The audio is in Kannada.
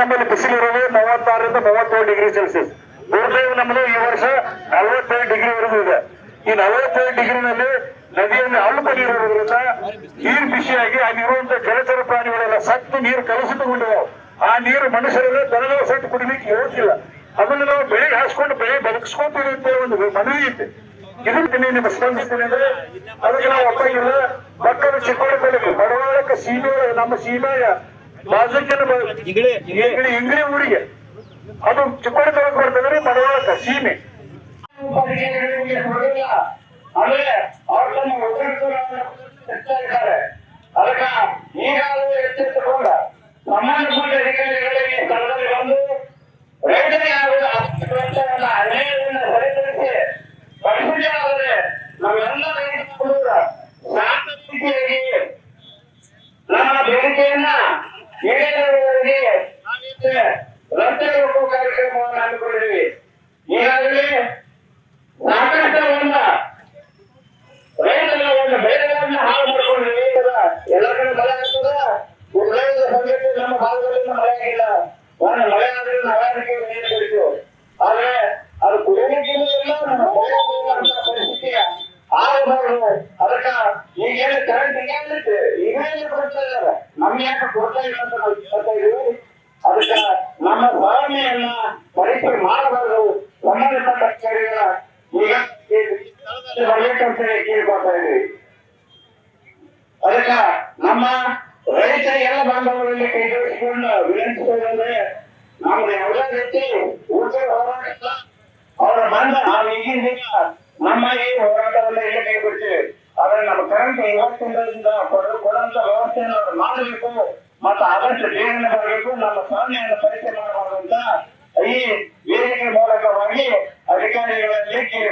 ನಮ್ಮಲ್ಲಿ ಬಿಸಿಲು ಇರೋದು ಮೂವತ್ತಾರರಿಂದ ಮೂವತ್ತೇಳು ಡಿಗ್ರಿ ಸೆಲ್ಸಿಯಸ್. ಗುರುದೇವ್ ನಮ್ಮದು ಈ ವರ್ಷ ನಲವತ್ತೇಳು ಡಿಗ್ರಿ ವರೆಗೂ ಇದೆ. ಈ ನಲವತ್ತೇಳು ಡಿಗ್ರಿನಲ್ಲಿ ನದಿಯಲ್ಲಿ ಅಳುಪ ನೀರಿರೋದ್ರಿಂದ ನೀರು ಬಿಸಿಯಾಗಿ ಅಲ್ಲಿರುವಂತಹ ಜಲಚರ ಪ್ರಾಣಿಗಳೆಲ್ಲ ಸತ್ತು ನೀರು ಕಲುಷಿತಗೊಂಡಿವೆ. ಆ ನೀರು ಮನುಷ್ಯರೆಲ್ಲ ದನಗಳ ಸತ್ತು ಕುಡಿಲಿಕ್ಕೆ ಹೋಗಿಲ್ಲ ಅದನ್ನು ನಾವು ಬೆಳೆ ಹಾಸ್ಕೊಂಡು ಬೆಳೆ ಬದುಕಿಸ್ಕೊಂತೀವಿ ಅಂತ ಒಂದು ಮನವಿ ಇದೆ. ಇದಕ್ಕೆ ನಿಮಗೆ ಸ್ಪಂದಿಸ್ತೀನಿ ಅಂದ್ರೆ ಅದಕ್ಕೆ ನಾವು ಒಪ್ಪಾಗಿಲ್ಲ. ಮಕ್ಕಳು ಚಿಕ್ಕವರ ಬಡವಾಳಕ್ಕೆ ಸೀಮೆ ನಮ್ಮ ಸೀಮೆಯ ಬಾಜಕಿನ ಇಂಗಳಿ ಇಂಗಳಿ ಇಂಗಳಿ ಊರಿಗೆ ಅದು ಚಿಕ್ಕೋಡಿ ಬೆಳಕು ಬರ್ತದ್ರೆ ಬಡವಾಳಕ್ಕೆ ಸೀಮೆ ಅಂದ್ರೆ ಅವ್ರು ತಮ್ಮ ಒತ್ತಡ ಇದ್ದಾರೆ ಅದಕ್ಕ ಈಗಾಗಲೇ ಎಚ್ಚೆತ್ತುಕೊಂಡ ಸಂಬಂಧಪಟ್ಟ ಅಧಿಕಾರಿಗಳಿಗೆ ರಸ್ತೆ ಒಪ್ಪು ಕಾರ್ಯಕ್ರಮವನ್ನು ಹಮ್ಮಿಕೊಂಡಿದ್ದೀವಿ ಈಗಾಗಲೇ ಸಾಕಷ್ಟು ಒಂದ ರೈತರ ಒಂದು ಬೆಳೆಗಳನ್ನ ಹಾಳು ಮಾಡ್ಕೊಂಡಿದ್ದೀವಿ ಈಗ ಎಲ್ಲ ಕಡೆ ಮಳೆ ಆಗ್ತದ ಉಳಿದ ಸಂಗತಿ ನಮ್ಮ ಭಾಗದಲ್ಲಿ ಮಳೆ ಆಗಿಲ್ಲ ಒಂದು ಮಳೆ ಆದ್ರೆ ನಾವೇನಕ್ಕೆ ನೀರು ಕೊಡಿತು ಆದ್ರೆ ಅದು ಕುಡಿಯಲಿಕ್ಕೆ ಇಲ್ಲ ನಮ್ಮ ಪರಿಸ್ಥಿತಿ ಆಗಬಾರದು ಅದಕ್ಕ ಈಗೇನು ಕರೆಂಟ್ ಈಗೇನು ಕೊಡ್ತಾ ಇದಾರೆ ಯಾಕೆ ಕೊಡ್ತಾ ಅಂತ ನಾವು ಕೇಳ್ತಾ ಇದೀವಿ ಅದಕ್ಕ ನಮ್ಮ ಭಾವನೆಯನ್ನ ಪರೀಕ್ಷೆ ಮಾಡಬಾರದು. ಸಂಬಂಧಪಟ್ಟ ಕಚೇರಿಗಳ ಈಗ ಬರ್ಬೇಕಂತ ಕೇಳ್ಕೊತಾ ಇದೀವಿ ಅದಕ್ಕ ನಮ್ಮ ರೈತ ಎಲ್ಲ ಬಾಂಧವರಲ್ಲಿ ಕೈ ಜೋಡಿಸಿಕೊಂಡು ವಿನಂತಿಸೋದಂದ್ರೆ ನಮ್ದು ಯಾವುದೇ ರೀತಿ ಉದ್ಯೋಗ ಹೋರಾಟ ಅವರ ಬಂದ ನಾವು ಈಗಿನ ದಿನ ನಮ್ಮ ಈ ಹೋರಾಟವನ್ನ ಇಲ್ಲಿ ಕೈ ಬಿಡ್ತೀವಿ ಆದ್ರೆ ನಮ್ಮ ಕರೆಂಟ್ ಇವತ್ತಿಂದ ಕೊಡುವಂತ ವ್ಯವಸ್ಥೆಯನ್ನು ಅವರು ಮಾಡಬೇಕು. ಮತ್ತೆ ಆದಷ್ಟು ಜೀವನ ಬರಬೇಕು. ನಮ್ಮ ಸಾಧನೆಯನ್ನು ಪರಿಚಯ ಮಾಡಬಹುದು ಅಂತ ಈ ವೇದಿಕೆ ಮೂಲಕವಾಗಿ ಅಧಿಕಾರಿಗಳಲ್ಲಿ